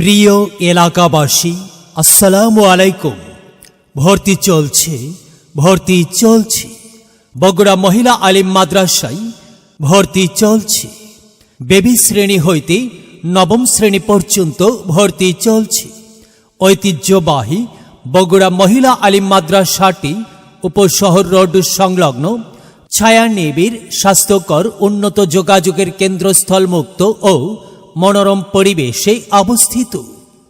প্রিয় এলাকাবাসী, আসসালামু আলাইকুম। ভর্তি চলছে ভর্তি চলছে। বগুড়া মহিলা আলিম মাদ্রাসায় ভর্তি চলছে। বেবি শ্রেণি হইতে নবম শ্রেণি পর্যন্ত ভর্তি চলছে। ঐতিহ্যবাহী বগুড়া মহিলা আলিম মাদ্রাসাটি উপশহর রোড সংলগ্ন ছায়া ছায়ানিবিড় স্বাস্থ্যকর উন্নত যোগাযোগের কেন্দ্রস্থল মুক্ত ও মনোরম পরিবেশে অবস্থিত।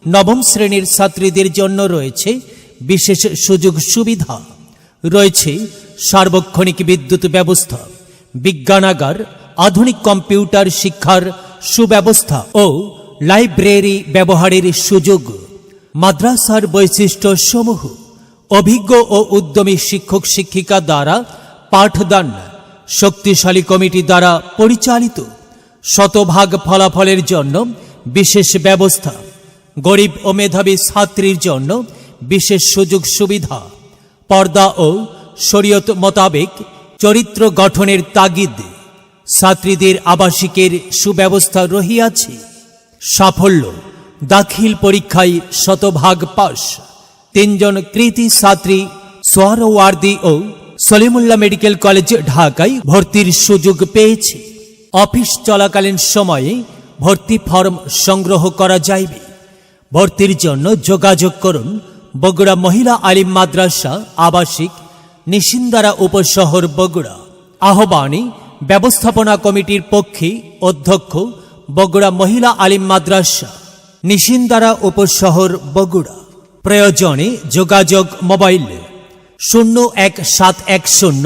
নবম শ্রেণির ছাত্রীদের জন্য রয়েছে বিশেষ সুযোগ সুবিধা। রয়েছে সার্বক্ষণিক বিদ্যুৎ ব্যবস্থা, বিজ্ঞানাগার, আধুনিক কম্পিউটার শিক্ষার সুব্যবস্থা ও লাইব্রেরি ব্যবহারের সুযোগ। মাদ্রাসার বৈশিষ্ট্য সমূহ অভিজ্ঞ ও উদ্যমী শিক্ষক শিক্ষিকা দ্বারা পাঠদান, শক্তিশালী কমিটি দ্বারা পরিচালিত। শতভাগ ফলাফলের জন্য বিশেষ ব্যবস্থা। গরিব ও মেধাবী ছাত্রীর জন্য বিশেষ সুযোগ সুবিধা। পর্দা ও শরীয়ত মোতাবেক চরিত্র গঠনের তাগিদ। ছাত্রীদের আবাসিকের সুব্যবস্থা রহিয়াছে। সাফল্য, দাখিল পরীক্ষায় শতভাগ পাস তিনজন কৃতি ছাত্রী সোয়ারওয়ার্দি ও সলিমুল্লাহ মেডিকেল কলেজ ঢাকায় ভর্তির সুযোগ পেয়েছে। অফিস চলাকালীন সময়ে ভর্তি ফর্ম সংগ্রহ করা যাইবে। ভর্তির জন্য যোগাযোগ করুন বগুড়া মহিলা আলিম মাদ্রাসা আবাসিক নিশিন্দারা উপশহর বগুড়া। আহ্বানী ব্যবস্থাপনা কমিটির পক্ষে অধ্যক্ষ বগুড়া মহিলা আলিম মাদ্রাসা নিশিন্দারা উপশহর বগুড়া। প্রয়োজনে যোগাযোগ মোবাইল শূন্য এক সাত এক শূন্য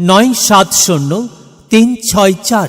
নয় সাত শূন্য তিন ছয় চার।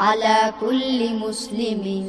আলা কুল্লি মুসলিমিন